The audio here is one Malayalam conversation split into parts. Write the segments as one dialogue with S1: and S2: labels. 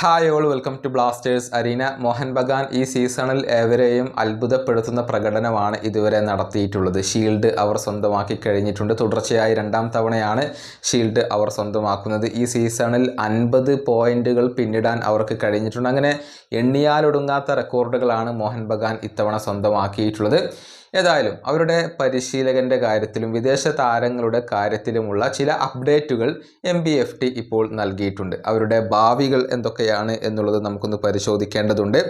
S1: Hi all welcome to Blasters arena Mohun Bagan ഈ സീസണിൽ ഏവരെയും അത്ഭുതപ്പെടുത്തുന്ന പ്രകടനമാണ് ഇതുവരെ നടത്തിയിട്ടുള്ളത്. ഷീൽഡ് അവർ സ്വന്തമാക്കി കഴിഞ്ഞിട്ടുണ്ട്. തുടർച്ചയായി രണ്ടാം തവണയാണ് ഷീൽഡ് അവർ സ്വന്തമാക്കുന്നത്. ഈ സീസണിൽ അൻപത് പോയിന്റുകൾ പിന്നിടാൻ അവർക്ക് കഴിഞ്ഞിട്ടുണ്ട്. അങ്ങനെ എണ്ണിയാലൊടുങ്ങാത്ത റെക്കോർഡുകളാണ് മോഹൻ ബഗാൻ ഇത്തവണ സ്വന്തമാക്കിയിട്ടുള്ളത്. ഏതായാലും അവരുടെ പരിശീലകന്റെ കാര്യത്തിലും വിദേശ താരങ്ങളുടെ കാര്യത്തിലുമുള്ള ചില അപ്ഡേറ്റുകൾ എം ബി എഫ് ടി ഇപ്പോൾ നൽകിയിട്ടുണ്ട്. അവരുടെ ഭാവികൾ എന്തൊക്കെയാണ് എന്നുള്ളത് നമുക്കൊന്ന് പരിശോധിക്കേണ്ടതുണ്ട്.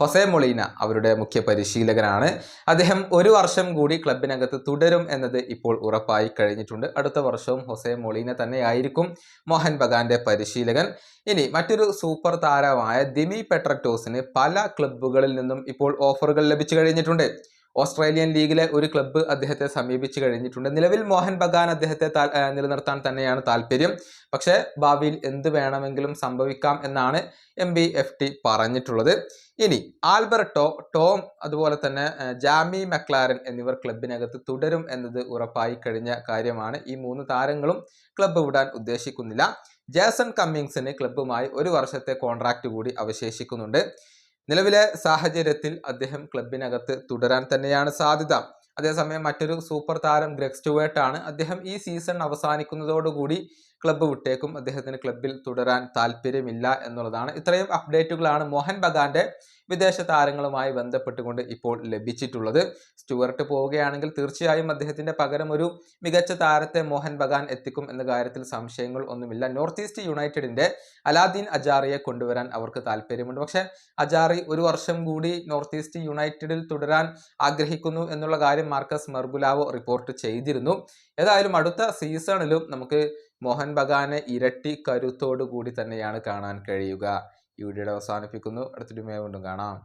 S1: ഹൊസെ മൊളീന അവരുടെ മുഖ്യ പരിശീലകനാണ്. അദ്ദേഹം ഒരു വർഷം കൂടി ക്ലബിനകത്ത് തുടരും എന്നത് ഇപ്പോൾ ഉറപ്പായി കഴിഞ്ഞിട്ടുണ്ട്. അടുത്ത വർഷവും ഹൊസെ മൊളീന തന്നെയായിരിക്കും മോഹൻ ബഗാന്റെ പരിശീലകൻ. ഇനി മറ്റൊരു സൂപ്പർ താരമായ ദിമി പെട്രറ്റോസിന് പല ക്ലബ്ബുകളിൽ നിന്നും ഇപ്പോൾ ഓഫറുകൾ ലഭിച്ചു കഴിഞ്ഞിട്ടുണ്ട്. ഓസ്ട്രേലിയൻ ലീഗിലെ ഒരു ക്ലബ്ബ് അദ്ദേഹത്തെ സമീപിച്ചു കഴിഞ്ഞിട്ടുണ്ട്. നിലവിൽ മോഹൻ ബഗാൻ അദ്ദേഹത്തെ നിലനിർത്താൻ തന്നെയാണ് താല്പര്യം. പക്ഷേ ഭാവിയിൽ എന്ത് വേണമെങ്കിലും സംഭവിക്കാം എന്നാണ് എം ബി എഫ് ടി പറഞ്ഞിട്ടുള്ളത്. ഇനി ആൽബർട്ടോ ടോം അതുപോലെ തന്നെ ജാമി മക്ലാരൻ എന്നിവർ ക്ലബിനകത്ത് തുടരും എന്നത് ഉറപ്പായി കഴിഞ്ഞ കാര്യമാണ്. ഈ മൂന്ന് താരങ്ങളും ക്ലബ്ബ് വിടാൻ ഉദ്ദേശിക്കുന്നില്ല. ജേസൺ കമ്മിങ്സിന് ക്ലബ്ബുമായി ഒരു വർഷത്തെ കോൺട്രാക്റ്റ് കൂടി അവശേഷിക്കുന്നുണ്ട്. നിലവിലെ സാഹചര്യത്തിൽ അദ്ദേഹം ക്ലബിനകത്ത് തുടരാൻ തന്നെയാണ് സാധ്യത. അതേസമയം മറ്റൊരു സൂപ്പർ താരം ഗ്രെഗ് സ്റ്റുവേർട്ടാണ് അദ്ദേഹം ഈ സീസൺ അവസാനിക്കുന്നതോടുകൂടി ക്ലബ്ബ് വിട്ടേക്കും. അദ്ദേഹത്തിന് ക്ലബിൽ തുടരാൻ താല്പര്യമില്ല എന്നുള്ളതാണ്. ഇത്രയും അപ്ഡേറ്റുകളാണ് മോഹൻ ബഗാന്റെ വിദേശ താരങ്ങളുമായി ബന്ധപ്പെട്ടുകൊണ്ട് ഇപ്പോൾ ലഭിച്ചിട്ടുള്ളത്. സ്റ്റുവർട്ട് പോവുകയാണെങ്കിൽ തീർച്ചയായും അദ്ദേഹത്തിന്റെ പകരം ഒരു മികച്ച താരത്തെ മോഹൻ ബഗാൻ എത്തിക്കും എന്ന കാര്യത്തിൽ സംശയങ്ങൾ ഒന്നുമില്ല. നോർത്ത് ഈസ്റ്റ് യുണൈറ്റഡിന്റെ അലാദീൻ അജാറിയെ കൊണ്ടുവരാൻ അവർക്ക് താല്പര്യമുണ്ട്. പക്ഷെ അജാറി ഒരു വർഷം കൂടി നോർത്ത് ഈസ്റ്റ് യുണൈറ്റഡിൽ തുടരാൻ ആഗ്രഹിക്കുന്നു എന്നുള്ള കാര്യം മാർക്കസ് മെർഗുലാവോ റിപ്പോർട്ട് ചെയ്തിരുന്നു. ഏതായാലും അടുത്ത സീസണിലും നമുക്ക് മോഹൻ ബഗാനെ ഇരട്ടി കരുത്തോടു കൂടി തന്നെയാണ് കാണാൻ കഴിയുക. ഈ വീഡിയോയുടെ അവസാനിപ്പിക്കുന്നു. അടുത്തൊരു മേ കൊണ്ടും കാണാം.